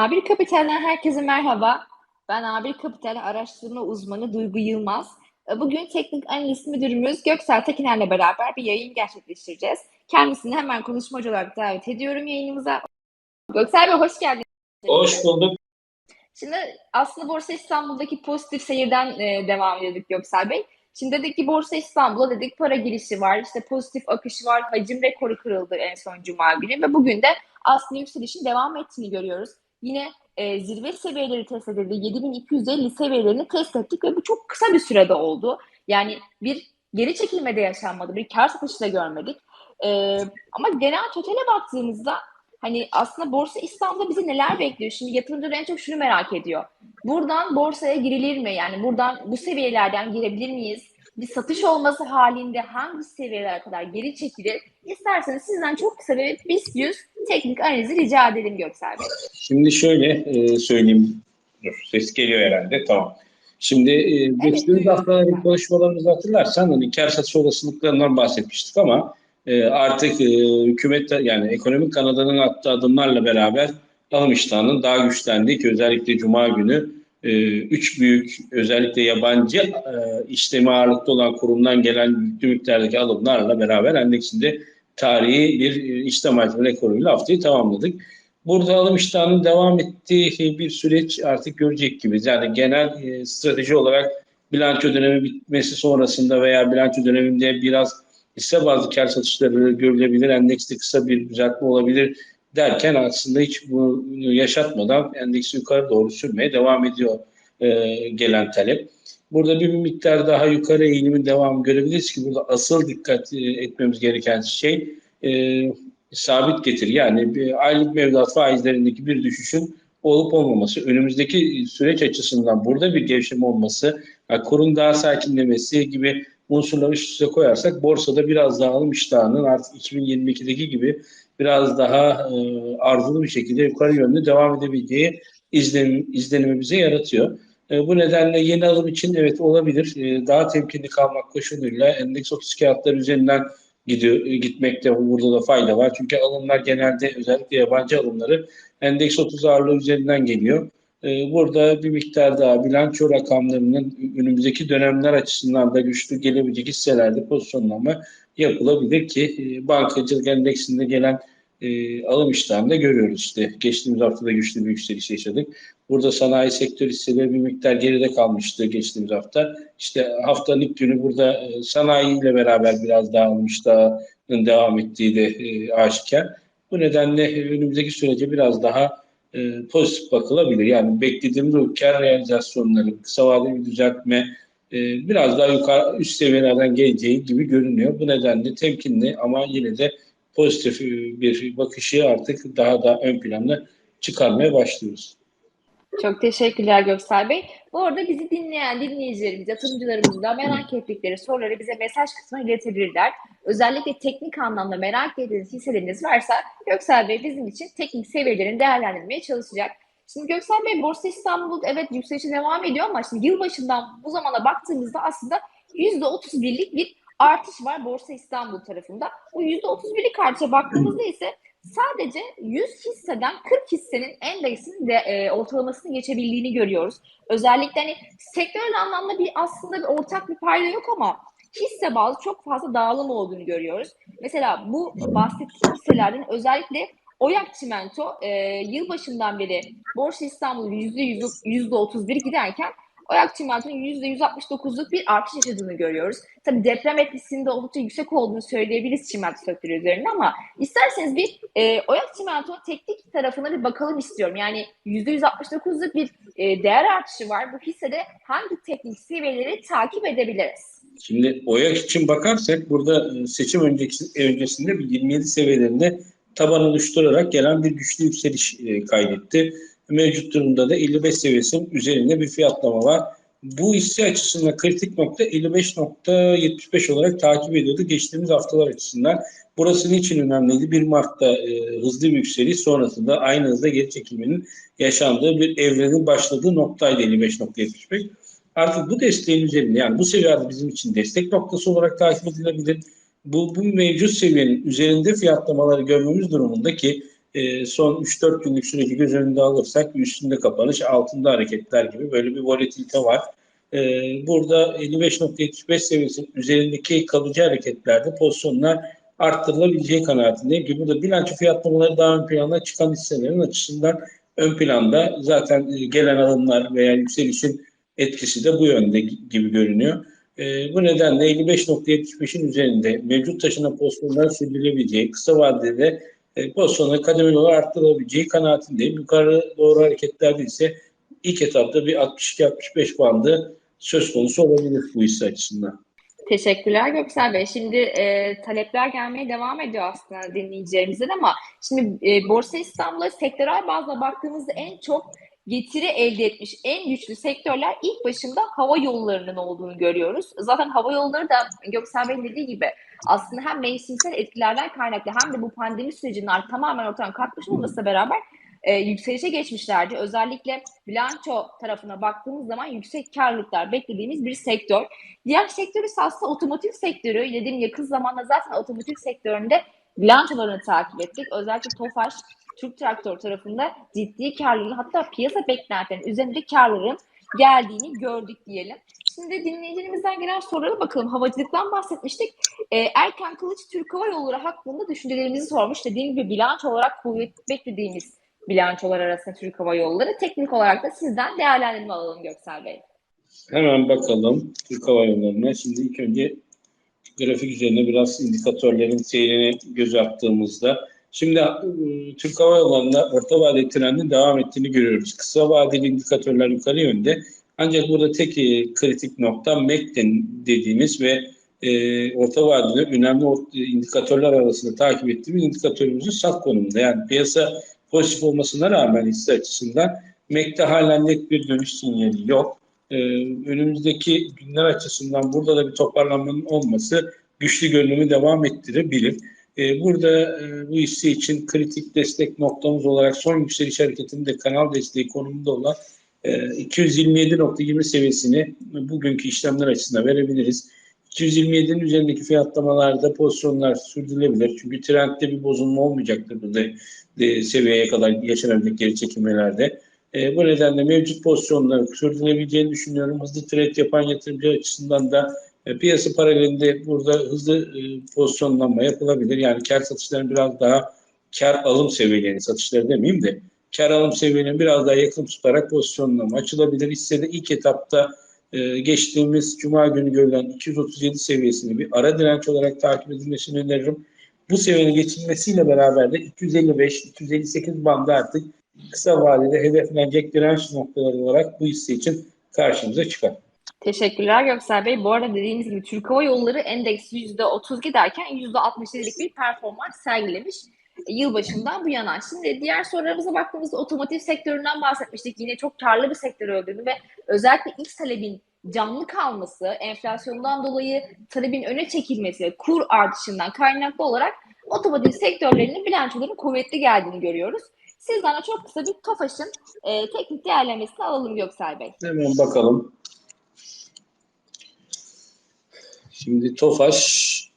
A1 Kapital'den herkese merhaba. Ben A1 Kapital araştırma uzmanı Duygu Yılmaz. E, Bugün teknik analiz müdürümüz Göksel Tekiner'le beraber bir yayın gerçekleştireceğiz. Kendisini hemen konuşmacı olarak davet ediyorum yayınımıza. Göksel Bey hoş geldiniz. Hoş bulduk. Şimdi aslında Borsa İstanbul'daki pozitif seyirden e, devam ediyorduk Göksel Bey. Şimdi dedik ki Borsa İstanbul'a dedik para girişi var, işte pozitif akışı var, hacim rekoru kırıldı en son Cuma günü ve bugün de aslında yükselişin devam ettiğini görüyoruz. Yine e, zirve seviyeleri test edildi. 7250 seviyelerini test ettik ve bu çok kısa bir sürede oldu. Yani bir geri çekilme de yaşanmadı, bir kar satışı da görmedik. E, ama genel totale baktığımızda hani aslında Borsa İstanbul'da bizi neler bekliyor? Şimdi yatırımcılar en çok şunu merak ediyor. Buradan borsaya girilir mi? Yani buradan bu seviyelerden girebilir miyiz? Bir satış olması halinde hangi seviyelere kadar geri çekilir? İsterseniz sizden çok kısa bir BIST 100 teknik analizi rica edelim Göksel Bey. Şimdi şöyle e, söyleyeyim. Dur, ses geliyor herhalde. Tamam. Şimdi e, geçtiğimiz duyuyorum. haftaların konuşmalarımızı hatırlarsan hani kar satış olasılıklarından bahsetmiştik ama e, artık e, hükümet yani ekonomik kanadının attığı adımlarla beraber alım iştahının daha güçlendiği ki özellikle Cuma günü üç büyük özellikle yabancı e, işlemi ağırlıklı olan kurumdan gelen yüklü miktardaki alımlarla beraber endeksinde tarihi bir e, işlem hacmi rekoruyla haftayı tamamladık. Burada alım iştahının devam ettiği bir süreç artık görecek gibiyiz. Yani genel e, strateji olarak bilanço dönemi bitmesi sonrasında veya bilanço döneminde biraz hisse bazlı kar satışları görülebilir, endekste kısa bir düzeltme olabilir derken aslında hiç bunu yaşatmadan endeksi yukarı doğru sürmeye devam ediyor e, gelen talep. Burada bir miktar daha yukarı eğilimin devamı görebiliriz ki burada asıl dikkat e, etmemiz gereken şey e, sabit getir. Yani bir aylık mevduat faizlerindeki bir düşüşün olup olmaması, önümüzdeki süreç açısından burada bir gevşeme olması, yani kurun daha sakinlemesi gibi unsurları üst üste koyarsak borsada biraz daha alım iştahının artık 2022'deki gibi biraz daha e, arzulu bir şekilde yukarı yönlü devam edebileceği izlenim, izlenimi bize yaratıyor. E, bu nedenle yeni alım için evet olabilir. E, daha temkinli kalmak koşuluyla endeks 30 kağıtları üzerinden gidiyor, gitmekte burada da fayda var. Çünkü alımlar genelde özellikle yabancı alımları endeks 30 ağırlığı üzerinden geliyor. E, burada bir miktar daha bilanço rakamlarının önümüzdeki dönemler açısından da güçlü gelebilecek hisselerde pozisyonlama yapılabilir ki e, bankacılık endeksinde gelen e, alım iştahını da görüyoruz işte. Geçtiğimiz haftada güçlü bir yükseliş yaşadık. Burada sanayi sektör hisseleri bir miktar geride kalmıştı geçtiğimiz hafta. İşte haftanın ilk günü burada e, sanayiyle beraber biraz daha alım iştahının devam ettiği de e, aşikar. Bu nedenle e, önümüzdeki sürece biraz daha e, pozitif bakılabilir. Yani beklediğimiz o kar realizasyonları, kısa vadeli bir düzeltme e, biraz daha yukarı üst seviyelerden geleceği gibi görünüyor. Bu nedenle temkinli ama yine de pozitif bir bakışı artık daha da ön planda çıkarmaya başlıyoruz. Çok teşekkürler Göksel Bey. Bu arada bizi dinleyen dinleyicilerimiz, yatırımcılarımız da merak ettikleri soruları bize mesaj kısmına iletebilirler. Özellikle teknik anlamda merak ettiğiniz hisseleriniz varsa Göksel Bey bizim için teknik seviyelerini değerlendirmeye çalışacak. Şimdi Göksel Bey Borsa İstanbul evet yükselişe devam ediyor ama şimdi yılbaşından bu zamana baktığımızda aslında %31'lik bir artış var Borsa İstanbul tarafında. Bu %31'lik artışa baktığımızda ise sadece 100 hisseden 40 hissenin endeksinin de e, ortalamasını geçebildiğini görüyoruz. Özellikle hani sektörel anlamda bir aslında bir ortak bir payda yok ama hisse bazı çok fazla dağılım olduğunu görüyoruz. Mesela bu bahsettiğim hisselerden özellikle Oyak Çimento e, yılbaşından beri Borsa İstanbul %100, %31 giderken Oyak Çimento'nun %169'luk bir artış yaşadığını görüyoruz. Tabii deprem etkisinin oldukça yüksek olduğunu söyleyebiliriz çimento sektörü üzerinde ama isterseniz bir e, Oyak Çimento'nun teknik tarafına bir bakalım istiyorum. Yani %169'luk bir e, değer artışı var. Bu hissede hangi teknik seviyeleri takip edebiliriz? Şimdi OYAK için bakarsak burada e, seçim öncesi, öncesinde bir 27 seviyelerinde taban oluşturarak gelen bir güçlü yükseliş e, kaydetti. Mevcut durumda da 55 seviyesinin üzerinde bir fiyatlama var. Bu hisse açısından kritik nokta 55.75 olarak takip ediyordu geçtiğimiz haftalar açısından. Burası niçin önemliydi? 1 Mart'ta e, hızlı bir yükseliş sonrasında aynı hızda geri çekilmenin yaşandığı bir evrenin başladığı noktaydı 55.75. Artık bu desteğin üzerinde yani bu seviyede bizim için destek noktası olarak takip edilebilir. Bu, bu mevcut seviyenin üzerinde fiyatlamaları görmemiz durumunda ki e, son 3-4 günlük süreci göz önünde alırsak üstünde kapanış, altında hareketler gibi böyle bir volatilite var. E, burada 55.75 seviyesinin üzerindeki kalıcı hareketlerde pozisyonlar arttırılabileceği kanaatindeyim ki burada bilanço fiyatlamaları daha ön plana çıkan hisselerin açısından ön planda zaten e, gelen alımlar veya yükselişin etkisi de bu yönde gibi görünüyor. E, bu nedenle 55.75'in üzerinde mevcut taşınan pozisyonların sürdürülebileceği, kısa vadede e, pozisyonları kademeli olarak arttırılabileceği kanaatindeyim. Yukarı doğru hareketlerde ise ilk etapta bir 62-65 bandı söz konusu olabilir bu hisse açısından. Teşekkürler Göksel Bey. Şimdi e, talepler gelmeye devam ediyor aslında dinleyicilerimizden ama şimdi e, Borsa İstanbul'a sektörel bazda baktığımızda en çok getiri elde etmiş en güçlü sektörler ilk başında hava yollarının olduğunu görüyoruz. Zaten hava yolları da Göksel Bey'in dediği gibi aslında hem mevsimsel etkilerden kaynaklı hem de bu pandemi sürecinin artık tamamen ortadan kalkmış olmasıyla beraber e, yükselişe geçmişlerdi. Özellikle bilanço tarafına baktığımız zaman yüksek karlılıklar beklediğimiz bir sektör. Diğer sektör ise aslında otomotiv sektörü. Dediğim yakın zamanda zaten otomotiv sektöründe bilançolarını takip ettik. Özellikle Tofaş, Türk Traktör tarafında ciddi karlılığın hatta piyasa beklentilerinin üzerinde karların geldiğini gördük diyelim. Şimdi dinleyicilerimizden gelen sorulara bakalım. Havacılıktan bahsetmiştik. Ee, Erkan Kılıç Türk Hava Yolları hakkında düşüncelerimizi sormuş. Dediğim gibi bilanço olarak kuvvet beklediğimiz bilançolar arasında Türk Hava Yolları. Teknik olarak da sizden değerlendirme alalım Göksel Bey. Hemen bakalım Türk Hava Yolları'na. Şimdi ilk önce grafik üzerine biraz indikatörlerin seyrini göz attığımızda Şimdi ıı, Türk Hava Yolları'nda orta vadeli trendin devam ettiğini görüyoruz. Kısa vadeli indikatörler yukarı yönde. Ancak burada tek e, kritik nokta MACD dediğimiz ve e, orta vadeli önemli indikatörler arasında takip ettiğimiz indikatörümüzün saf konumunda. Yani piyasa pozitif olmasına rağmen hisse açısından MACD'de halen net bir dönüş sinyali yok. E, önümüzdeki günler açısından burada da bir toparlanmanın olması güçlü görünümü devam ettirebilir. E, burada e, bu hisse için kritik destek noktamız olarak son yükseliş hareketinde kanal desteği konumunda olan e, 227.20 seviyesini bugünkü işlemler açısından verebiliriz. 227'nin üzerindeki fiyatlamalarda pozisyonlar sürdürülebilir. Çünkü trendde bir bozulma olmayacaktır burada e, seviyeye kadar yaşanabilecek geri çekilmelerde. E, bu nedenle mevcut pozisyonları sürdürülebileceğini düşünüyorum. Hızlı trade yapan yatırımcı açısından da e, piyasa paralelinde burada hızlı e, pozisyonlanma yapılabilir. Yani kar satışlarının biraz daha kar alım seviyelerini, satışları demeyeyim de kar alım seviyelerini biraz daha yakın tutarak pozisyonlama açılabilir. Hissede ilk etapta e, geçtiğimiz Cuma günü görülen 237 seviyesini bir ara direnç olarak takip edilmesini öneririm. Bu seviyenin geçilmesiyle beraber de 255-258 bandı artık kısa vadede hedeflenecek direnç noktaları olarak bu hisse için karşımıza çıkar. Teşekkürler Göksel Bey. Bu arada dediğiniz gibi Türk Hava Yolları endeks %30 giderken %67'lik bir performans sergilemiş yılbaşından bu yana. Şimdi diğer sorularımıza baktığımızda otomotiv sektöründen bahsetmiştik. Yine çok karlı bir sektör olduğunu ve özellikle ilk talebin canlı kalması, enflasyondan dolayı talebin öne çekilmesi, kur artışından kaynaklı olarak otomotiv sektörlerinin bilançoların kuvvetli geldiğini görüyoruz. Sizden de çok kısa bir TOFAŞ'ın e, teknik değerlemesini alalım Göksel Bey. Hemen bakalım. Şimdi Tofaş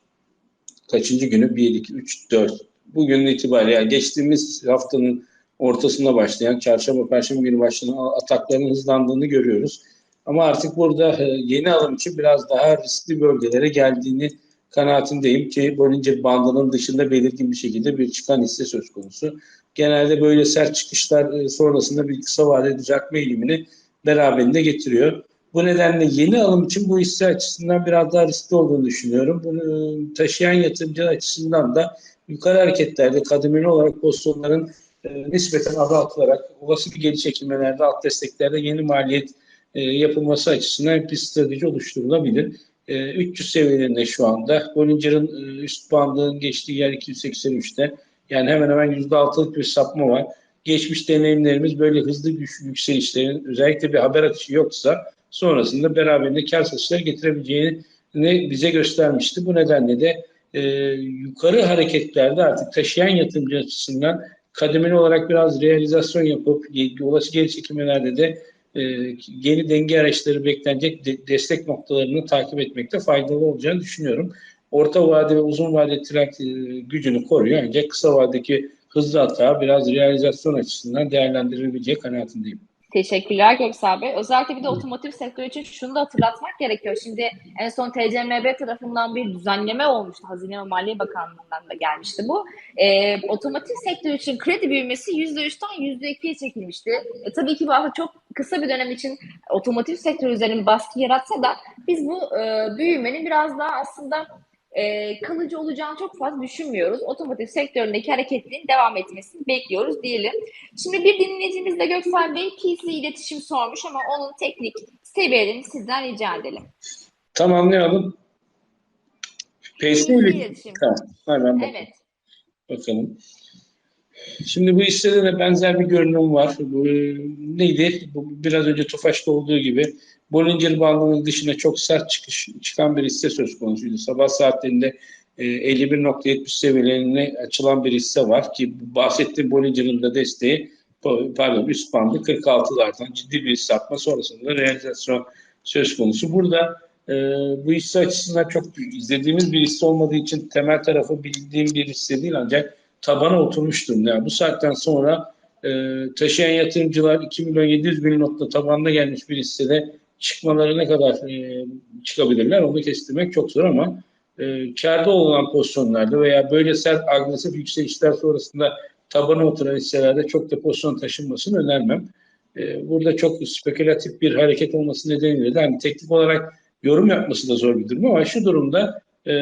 kaçıncı günü? 1, 2, 3, 4. Bugün itibariyle yani geçtiğimiz haftanın ortasında başlayan çarşamba perşembe günü başlayan atakların hızlandığını görüyoruz. Ama artık burada e, yeni alım için biraz daha riskli bölgelere geldiğini kanaatindeyim ki Bollinger bandının dışında belirgin bir şekilde bir çıkan hisse söz konusu. Genelde böyle sert çıkışlar e, sonrasında bir kısa vadeli düzeltme eğilimini beraberinde getiriyor. Bu nedenle yeni alım için bu hisse açısından biraz daha riskli olduğunu düşünüyorum. Bunu taşıyan yatırımcı açısından da yukarı hareketlerde kademeli olarak pozisyonların e, nispeten azaltılarak olası bir geri çekilmelerde alt desteklerde yeni maliyet e, yapılması açısından bir strateji oluşturulabilir. E, 300 seviyelerinde şu anda. Bollinger'ın e, üst bandının geçtiği yer 283'te. Yani hemen hemen %6'lık bir sapma var. Geçmiş deneyimlerimiz böyle hızlı güçlü yükselişlerin özellikle bir haber akışı yoksa sonrasında beraberinde kar satışları getirebileceğini bize göstermişti. Bu nedenle de e, yukarı hareketlerde artık taşıyan yatırımcı açısından kademeli olarak biraz realizasyon yapıp olası geri çekilmelerde de e, yeni denge araçları beklenecek de, destek noktalarını takip etmekte faydalı olacağını düşünüyorum. Orta vade ve uzun vade trend e, gücünü koruyor ancak kısa vadedeki hızlı hata biraz realizasyon açısından değerlendirilebileceği kanaatindeyim. Teşekkürler Göksel Bey. Özellikle bir de otomotiv sektörü için şunu da hatırlatmak gerekiyor. Şimdi en son TCMB tarafından bir düzenleme olmuştu. Hazine ve Maliye Bakanlığı'ndan da gelmişti bu. Ee, otomotiv sektörü için kredi büyümesi %3'ten %2'ye çekilmişti. E, tabii ki bu aslında çok kısa bir dönem için otomotiv sektörü üzerine baskı yaratsa da biz bu e, büyümenin biraz daha aslında e, kalıcı olacağını çok fazla düşünmüyoruz. Otomotiv sektöründeki hareketliliğin devam etmesini bekliyoruz diyelim. Şimdi bir dinleyicimiz de Göksel Bey PC iletişim sormuş ama onun teknik seviyelerini sizden rica edelim. Tamamlayalım. PC PC ile iletişim. Tamam, hemen bak- Evet. bakalım. Şimdi bu hissede de benzer bir görünüm var. Bu, e, neydi? Bu, biraz önce Tofaş'ta olduğu gibi Bollinger bandının dışına çok sert çıkış, çıkan bir hisse söz konusuydu. Sabah saatlerinde e, 51.70 seviyelerine açılan bir hisse var ki bahsettiğim Bollinger'ın da desteği pa- pardon üst bandı 46'lardan ciddi bir satma sonrasında realizasyon söz konusu. Burada e, bu hisse açısından çok izlediğimiz bir hisse olmadığı için temel tarafı bildiğim bir hisse değil ancak tabana oturmuş durumda. Yani bu saatten sonra e, taşıyan yatırımcılar 2 milyon 700 bin nokta tabanına gelmiş bir hissede çıkmaları ne kadar e, çıkabilirler onu kestirmek çok zor ama e, kârda olan pozisyonlarda veya böyle sert agresif yükselişler sonrasında tabana oturan hisselerde çok da pozisyon taşınmasını önermem. E, burada çok spekülatif bir hareket olması nedeniyle de hani teknik olarak yorum yapması da zor bir durum ama şu durumda e,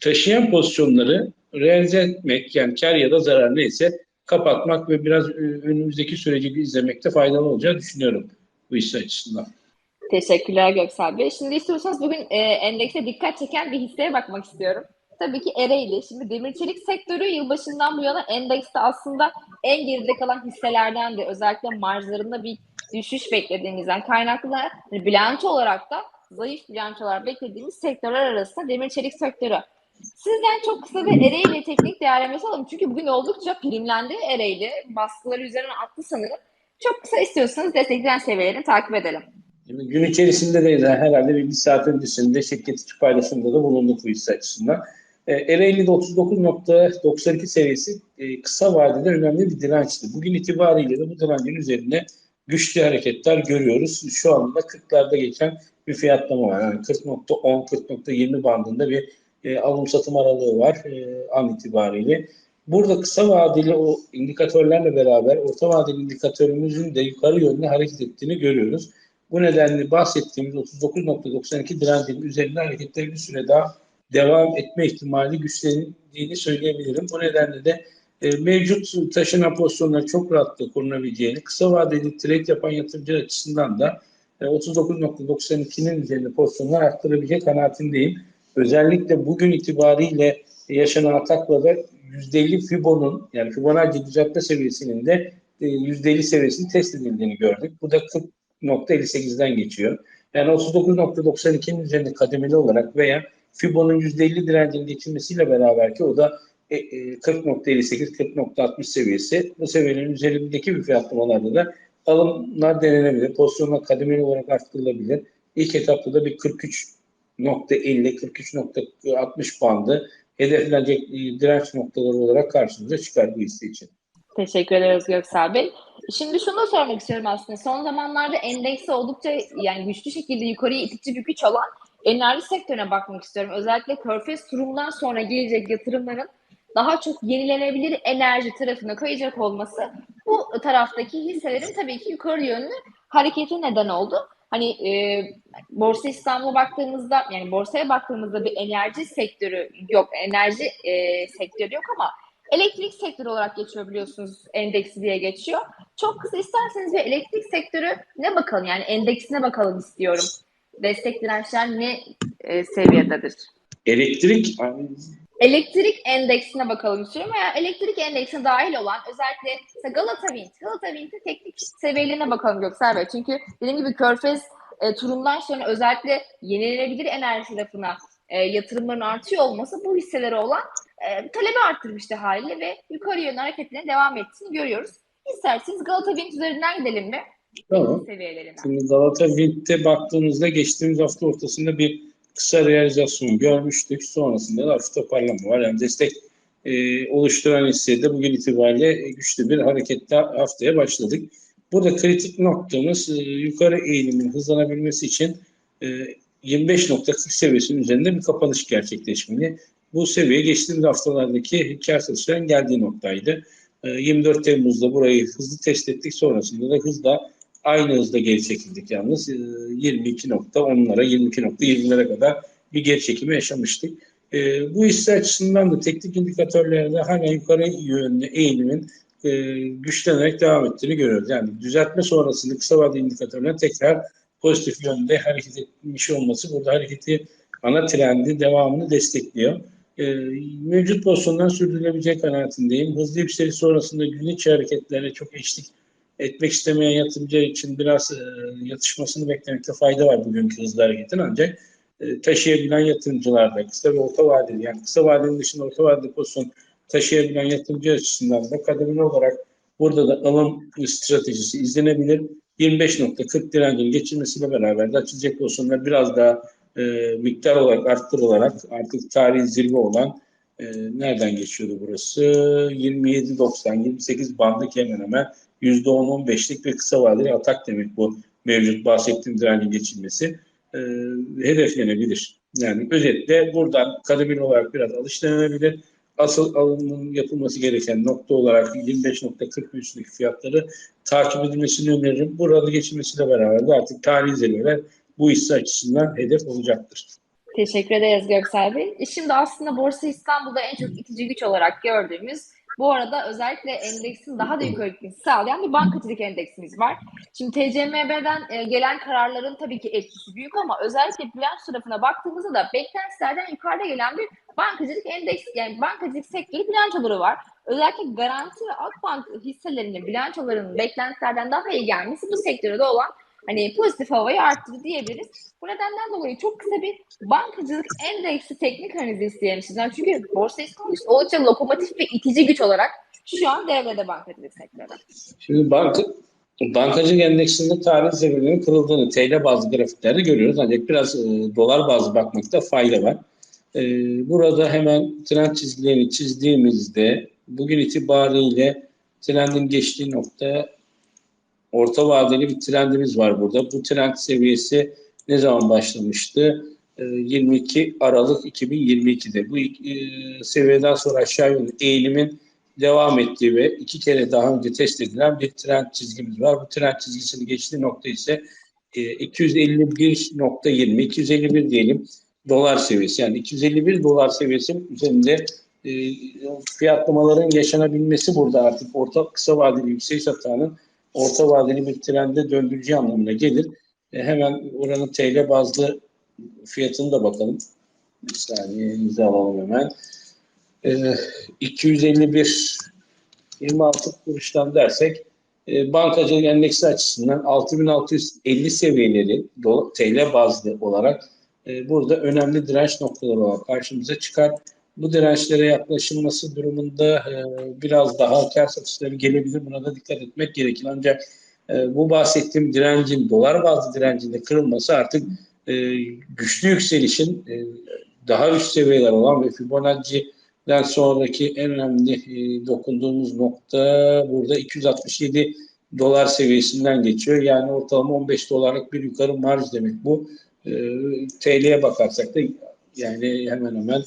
taşıyan pozisyonları realize etmek yani kar ya da zarar neyse kapatmak ve biraz e, önümüzdeki süreci izlemekte faydalı olacağını düşünüyorum bu hisse açısından. Teşekkürler Göksel Bey. Şimdi istiyorsanız bugün e, endekse dikkat çeken bir hisseye bakmak istiyorum. Tabii ki Ereğli. Şimdi demir çelik sektörü yılbaşından bu yana endekste aslında en geride kalan hisselerden de özellikle marjlarında bir düşüş beklediğimizden kaynaklı hani bilanço olarak da zayıf bilançolar beklediğimiz sektörler arasında demir çelik sektörü. Sizden çok kısa bir Ereğli teknik değerlemesi alalım. Çünkü bugün oldukça primlendi Ereğli. Baskıları üzerine attı sanırım. Çok kısa istiyorsanız destekleyen seviyelerini takip edelim. Gün içerisinde de herhalde bir, bir saat öncesinde şirket içi paylaşımda da bulunduk bu hisse açısından. E, Ereğli'de 39.92 seviyesi e, kısa vadede önemli bir dirençti. Bugün itibariyle de bu direncin üzerinde güçlü hareketler görüyoruz. Şu anda 40'larda geçen bir fiyatlama var. Yani 40.10, 40.20 bandında bir e, alım satım aralığı var e, an itibariyle. Burada kısa vadeli o indikatörlerle beraber orta vadeli indikatörümüzün de yukarı yönde hareket ettiğini görüyoruz. Bu nedenle bahsettiğimiz 39.92 direncinin üzerinde hareketler bir süre daha devam etme ihtimali güçlendiğini söyleyebilirim. Bu nedenle de e, mevcut taşınan pozisyonlar çok rahatlıkla korunabileceğini, kısa vadeli trade yapan yatırımcı açısından da e, 39.92'nin üzerinde pozisyonlar arttırabilecek kanaatindeyim. Özellikle bugün itibariyle yaşanan atakla da %50 Fibo'nun yani Fibonacci düzeltme seviyesinin de e, %50 seviyesinin test edildiğini gördük. Bu da 40.58'den geçiyor. Yani 39.92'nin üzerinde kademeli olarak veya Fibo'nun %50 direncinin geçilmesiyle beraber ki o da e, e, 40.58-40.60 seviyesi. Bu seviyenin üzerindeki bir fiyatlamalarda da alımlar denenebilir. Pozisyonlar kademeli olarak arttırılabilir. İlk etapta da bir 43.50-43.60 bandı hedeflenecek e, direnç noktaları olarak karşımıza çıkar bu hisse için. Teşekkür ederiz Göksel Bey. Şimdi şunu da sormak istiyorum aslında. Son zamanlarda endekse oldukça yani güçlü şekilde yukarıya itici bir güç olan enerji sektörüne bakmak istiyorum. Özellikle Körfez turundan sonra gelecek yatırımların daha çok yenilenebilir enerji tarafına kayacak olması bu taraftaki hisselerin tabii ki yukarı yönlü hareketi neden oldu. Hani e, Borsa İstanbul'a baktığımızda yani borsaya baktığımızda bir enerji sektörü yok, enerji e, sektörü yok ama elektrik sektörü olarak geçiyor biliyorsunuz endeksi diye geçiyor. Çok kısa isterseniz bir elektrik sektörü ne bakalım yani endeksine bakalım istiyorum. Destek dirençler ne e, seviyededir? Elektrik Elektrik endeksine bakalım istiyorum veya elektrik endeksine dahil olan özellikle Galata Wind, Galata Wind'in teknik seviyelerine bakalım Göksel Bey. Çünkü dediğim gibi Körfez e, turundan sonra özellikle yenilenebilir enerji tarafına e, yatırımların artıyor olması bu hisselere olan e, talebi arttırmıştı haliyle ve yukarı yönlü hareketlerine devam ettiğini görüyoruz. İsterseniz Galata Wind üzerinden gidelim mi? Tamam. Seviyelerinden. Şimdi Galata Wind'de baktığımızda geçtiğimiz hafta ortasında bir kısa realizasyon görmüştük. Sonrasında da hafif toparlama var. Yani destek e, oluşturan hissede bugün itibariyle güçlü bir hareketle haftaya başladık. Burada kritik noktamız e, yukarı eğilimin hızlanabilmesi için e, 25.40 seviyesinin üzerinde bir kapanış gerçekleşmeli. Bu seviye geçtiğimiz haftalardaki kar satışların geldiği noktaydı. E, 24 Temmuz'da burayı hızlı test ettik. Sonrasında da hızla aynı hızda geri çekildik yalnız. E, 22.10'lara, 22.20'lere kadar bir geri çekimi yaşamıştık. E, bu hisse açısından da teknik indikatörlerde hala yukarı yönlü eğilimin e, güçlenerek devam ettiğini görüyoruz. Yani düzeltme sonrasında kısa vadeli indikatörler tekrar pozitif yönde hareket etmiş olması burada hareketi ana trendi devamını destekliyor. E, mevcut pozisyondan sürdürülebilecek kanaatindeyim. Hızlı yükseliş sonrasında gün içi hareketlerine çok eşlik etmek istemeyen yatırımcı için biraz e, yatışmasını beklemekte fayda var bugünkü hızlı hareketin ancak e, taşıyabilen yatırımcılarda kısa ve orta vadeli yani kısa vadenin dışında orta vadeli pozisyon taşıyabilen yatırımcı açısından da kademeli olarak burada da alım stratejisi izlenebilir. 25.40 direncin geçilmesiyle beraber de açılacak pozisyonlar biraz daha e, miktar olarak arttırılarak artık tarihi zirve olan e, nereden geçiyordu burası? 27.90, 28 bandı hemen hemen %10-15'lik bir kısa vadeli atak demek bu mevcut bahsettiğim direncin geçilmesi e, hedeflenebilir. Yani özetle buradan kademeli olarak biraz alış denenebilir. Asıl alımın yapılması gereken nokta olarak 25.40 üstündeki fiyatları takip edilmesini öneririm. Burada geçilmesiyle beraber de artık tarihi zirveler bu hisse açısından hedef olacaktır. Teşekkür ederiz Göksel Bey. E, Şimdi aslında Borsa İstanbul'da en çok itici güç olarak gördüğümüz bu arada özellikle endeksin daha da yukarı gitmesini sağlayan bir bankacılık endeksimiz var. Şimdi TCMB'den e, gelen kararların tabii ki etkisi büyük ama özellikle bilanço tarafına baktığımızda da beklentilerden yukarıda gelen bir bankacılık endeks yani bankacılık sektörü bilançoları var. Özellikle Garanti ve Akbank hisselerinin bilançolarının beklentilerden daha iyi gelmesi bu sektörde olan hani pozitif havayı arttırdı diyebiliriz. Bu nedenden dolayı çok kısa bir bankacılık endeksi teknik analizi isteyelim sizden. Çünkü Borsa İstanbul oldukça lokomotif ve itici güç olarak şu an devrede bankacılık sektörü. Şimdi banka, bankacılık endeksinde tarih zirvelerinin kırıldığını TL bazı grafiklerde görüyoruz. Ancak biraz e, dolar bazı bakmakta fayda var. E, burada hemen trend çizgilerini çizdiğimizde bugün itibariyle trendin geçtiği nokta orta vadeli bir trendimiz var burada. Bu trend seviyesi ne zaman başlamıştı? E, 22 Aralık 2022'de. Bu e, seviyeden sonra aşağı yönlü eğilimin devam ettiği ve iki kere daha önce test edilen bir trend çizgimiz var. Bu trend çizgisini geçtiği nokta ise e, 251.20, 251 diyelim dolar seviyesi. Yani 251 dolar seviyesinin üzerinde e, fiyatlamaların yaşanabilmesi burada artık orta kısa vadeli yükseliş hatanın orta vadeli bir trende döndürücü anlamına gelir. E, hemen oranın TL bazlı fiyatını da bakalım. Bir saniye imza alalım hemen. E, 251 26 kuruştan dersek e, bankacılık endeksi açısından 6650 seviyeleri TL bazlı olarak e, burada önemli direnç noktaları olarak karşımıza çıkar. Bu dirençlere yaklaşılması durumunda e, biraz daha kar satışları gelebilir. Buna da dikkat etmek gerekir. Ancak e, bu bahsettiğim direncin dolar bazlı direncinde kırılması artık e, güçlü yükselişin daha üst seviyeler olan ve Fibonacci'den sonraki en önemli dokunduğumuz nokta burada 267 dolar seviyesinden geçiyor. Yani ortalama 15 dolarlık bir yukarı marj demek bu. TL'ye bakarsak da yani hemen hemen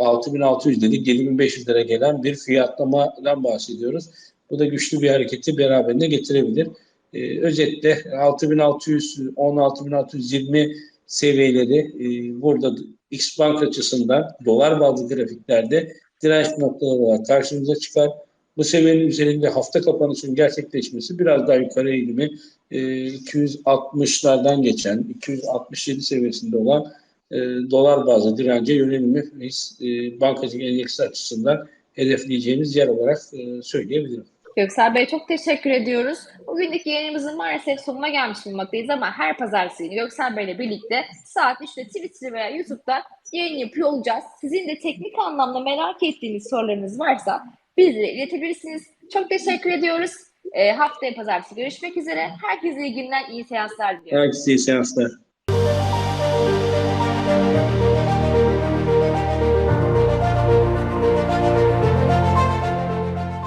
6600 dedik 7500 lira gelen bir fiyatlamadan bahsediyoruz. Bu da güçlü bir hareketi beraberinde getirebilir. E, özetle 6600 16620 seviyeleri e, burada X Bank açısından dolar bazlı grafiklerde direnç noktaları olarak karşımıza çıkar. Bu seviyenin üzerinde hafta kapanışının gerçekleşmesi biraz daha yukarı eğilimi e, 260'lardan geçen 267 seviyesinde olan e, dolar bazlı dirence yönelimi e, bankacılık endeksi açısından hedefleyeceğimiz yer olarak e, söyleyebilirim. Göksel Bey çok teşekkür ediyoruz. Bugünkü yayınımızın maalesef sonuna gelmiş bulunmaktayız ama her pazartesi günü Göksel Bey ile birlikte saat 3'te Twitter veya YouTube'da yayın yapıyor olacağız. Sizin de teknik anlamda merak ettiğiniz sorularınız varsa bizlere iletebilirsiniz. Çok teşekkür ediyoruz. E, haftaya pazartesi görüşmek üzere. Herkese iyi günler, iyi seanslar diliyorum. Herkese iyi seanslar.